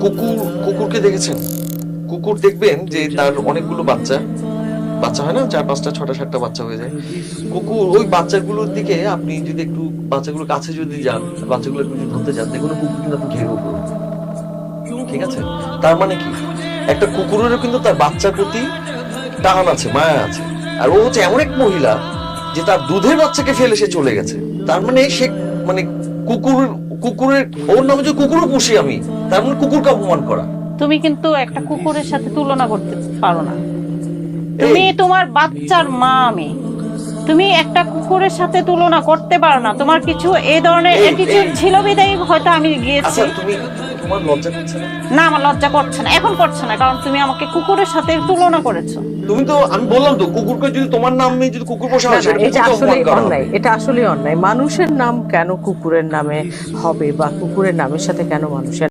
কুকুর, কুকুরকে দেখেছেন? কুকুর দেখবেন যে তার অনেকগুলো বাচ্চা। বাচ্চা হয় না? চার, পাঁচটা, ছটা, সাতটা বাচ্চা হয়ে যায়। কুকুর, ওই বাচ্চাগুলোর দিকে আপনি যদি একটু, বাচ্চাগুলোর কাছে যদি যান, বাচ্চাগুলো একটু ধরতে যান, দেখুন কুকুর কিন্তু আপনি ঘেরে। উপরে ঠিক আছে? তার মানে কি? একটা কুকুরেরও কিন্তু তার বাচ্চার প্রতি টান আছে, মায়া আছে। আর ও হচ্ছে এমন এক মহিলা যে তার দুধের বাচ্চাকে ফেলে সে চলে গেছে। তার মানে সে মানে কুকুর কুকুরের ওর নামে যে কুকুরও পুষি আমি। তার মানে কুকুরকে অপমান করা। তুমি কিন্তু একটা কুকুরের সাথে তুলনা করতে পারো না। তুমি তোমার বাচ্চার মা আমি। তুমি একটা কুকুরের সাথে তুলনা করতে পারো না। তোমার কিছু এই ধরনের অ্যাটিটিউড ছিল বিদায় হয়তো আমি গিয়েছি। আচ্ছা তুমি তোমার লজ্জা করছে না? না আমার লজ্জা করছে না। এখন করছে না কারণ তুমি আমাকে কুকুরের সাথে তুলনা করেছ। তুমি তো আমি বললাম তো কুকুরকে যদি তোমার নামে যদি কুকুর পোষা হয় সেটা এটা আসলে। অন্যায় এটা আসলে অন্যায়। মানুষের নাম কেন কুকুরের নামে হবে বা কুকুরের নামের সাথে কেন মানুষের